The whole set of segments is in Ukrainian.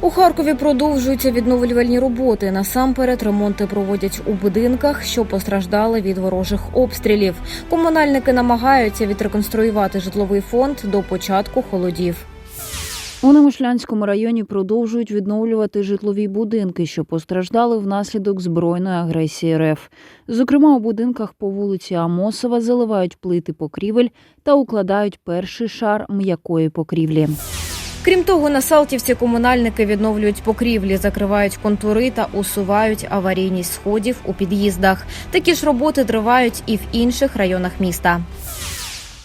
У Харкові продовжуються відновлювальні роботи. Насамперед ремонти проводять у будинках, що постраждали від ворожих обстрілів. Комунальники намагаються відреконструювати житловий фонд до початку холодів. У Немишлянському районі продовжують відновлювати житлові будинки, що постраждали внаслідок збройної агресії РФ. Зокрема, у будинках по вулиці Амосова заливають плити покрівель та укладають перший шар м'якої покрівлі. Крім того, на Салтівці комунальники відновлюють покрівлі, закривають контури та усувають аварійність сходів у під'їздах. Такі ж роботи тривають і в інших районах міста.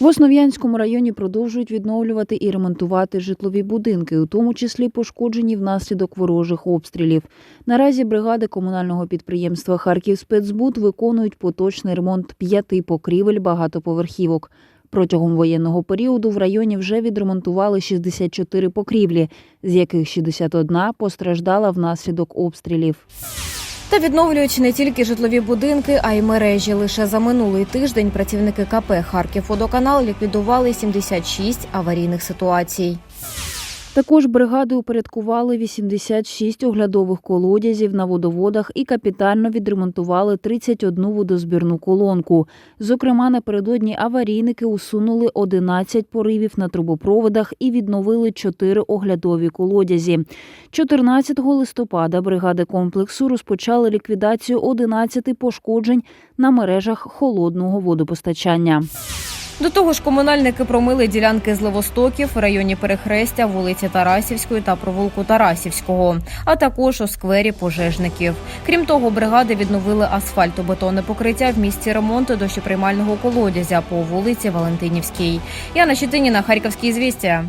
В Основ'янському районі продовжують відновлювати і ремонтувати житлові будинки, у тому числі пошкоджені внаслідок ворожих обстрілів. Наразі бригади комунального підприємства Харків спецбуд виконують поточний ремонт п'яти покрівель багатоповерхівок. Протягом воєнного періоду в районі вже відремонтували 64 покрівлі, з яких 61 постраждала внаслідок обстрілів. Та відновлюють не тільки житлові будинки, а й мережі. Лише за минулий тиждень працівники КП «Харківводоканал» ліквідували 76 аварійних ситуацій. Також бригади упорядкували 86 оглядових колодязів на водоводах і капітально відремонтували 31 водозбірну колонку. Зокрема, напередодні аварійники усунули 11 поривів на трубопроводах і відновили 4 оглядові колодязі. 14 листопада бригади комплексу розпочали ліквідацію 11 пошкоджень на мережах холодного водопостачання. До того ж, комунальники промили ділянки зливостоків в районі перехрестя вулиці Тарасівської та провулку Тарасівського, а також у сквері пожежників. Крім того, бригади відновили асфальтобетонне покриття в місці ремонту дощоприймального колодязя по вулиці Валентинівській. Яна Щетиніна, Харківські звістя.